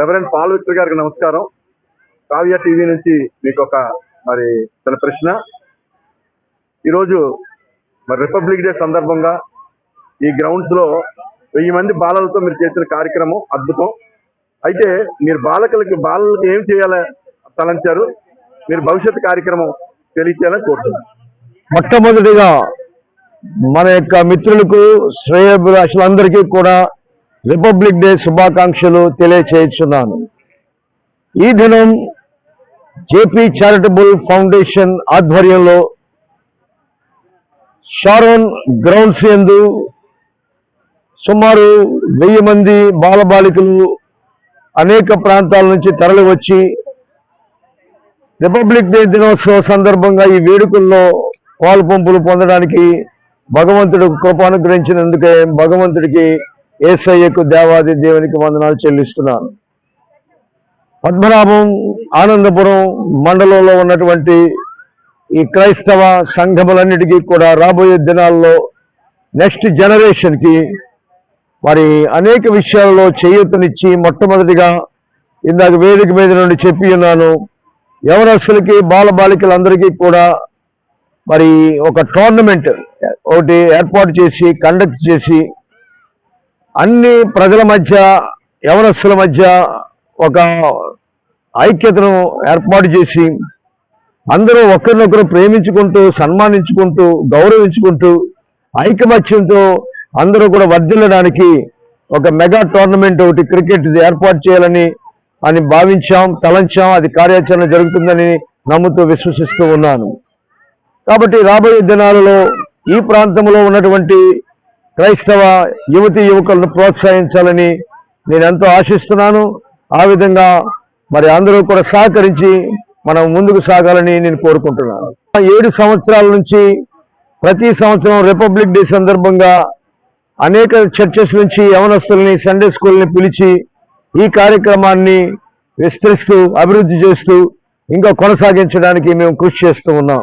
Reverent Paul Victor గారికి నమస్కారం. Kavya TV నుంచి మీకు ఒక మరి తన ప్రశ్న. ఈరోజు మరి రిపబ్లిక్ డే సందర్భంగా ఈ గ్రౌండ్స్లో వెయ్యి మంది బాలలతో మీరు చేసిన కార్యక్రమం అద్భుతం. అయితే మీరు బాలకులకి బాలలకి ఏం చేయాలి తలంచారు? మీరు భవిష్యత్ కార్యక్రమం తెలియచేయాలని కోరుతున్నాను. మొట్టమొదటిగా మన యొక్క మిత్రులకు శ్రేయభిలాషులందరికీ కూడా రిపబ్లిక్ డే శుభాకాంక్షలు తెలియచేస్తున్నాను. ఈ దినం జేపీ చారిటబుల్ ఫౌండేషన్ ఆధ్వర్యంలో షారోన్ గ్రౌండ్స్ యందు సుమారు వెయ్యి మంది బాలబాలికలు అనేక ప్రాంతాల నుంచి తరలివచ్చి రిపబ్లిక్ డే దినోత్సవ సందర్భంగా ఈ వేడుకల్లో పాలు పంపులు పొందడానికి భగవంతుడు కృప అనుగ్రహించినందుకే భగవంతుడికి ఏసయ్యకు దేవాది దేవునికి వందనాలు చెల్లిస్తున్నాను. పద్మనాభం ఆనందపురం మండలంలో ఉన్నటువంటి ఈ క్రైస్తవ సంఘములన్నిటికీ కూడా రాబోయే దినాల్లో నెక్స్ట్ జనరేషన్కి మరి అనేక విషయాల్లో చేయూతనిచ్చి మొట్టమొదటిగా ఇందాక వేదిక మీద నుండి చెప్పి ఉన్నాను యవనస్తులకి బాల బాలికలందరికీ కూడా మరి ఒక టోర్నమెంట్ ఒకటి ఏర్పాటు చేసి కండక్ట్ చేసి అన్ని ప్రజల మధ్య యవనస్తుల మధ్య ఒక ఐక్యతను ఏర్పాటు చేసి అందరూ ఒకరినొకరు ప్రేమించుకుంటూ సన్మానించుకుంటూ గౌరవించుకుంటూ ఐకమత్యంతో అందరూ కూడా వర్ధిల్లడానికి ఒక మెగా టోర్నమెంట్ ఒకటి క్రికెట్ ఏర్పాటు చేయాలని అని భావించాం తలంచాం అది కార్యాచరణ జరుగుతుందని నమ్ముతూ విశ్వసిస్తూ ఉన్నాను. కాబట్టి రాబోయే దినాలలో ఈ ప్రాంతంలో ఉన్నటువంటి క్రైస్తవ యువతి యువకులను ప్రోత్సహించాలని నేను ఎంతో ఆశిస్తున్నాను. ఆ విధంగా మరి అందరూ కూడా సహకరించి మనం ముందుకు సాగాలని నేను కోరుకుంటున్నాను. ఏడు సంవత్సరాల నుంచి ప్రతి సంవత్సరం రిపబ్లిక్ డే సందర్భంగా అనేక చర్చెస్ నుంచి యవనస్తుల్ని సండే స్కూల్ని పిలిచి ఈ కార్యక్రమాన్ని విస్తరిస్తూ అభివృద్ధి చేస్తూ ఇంకా కొనసాగించడానికి మేము కృషి చేస్తూ ఉన్నాం.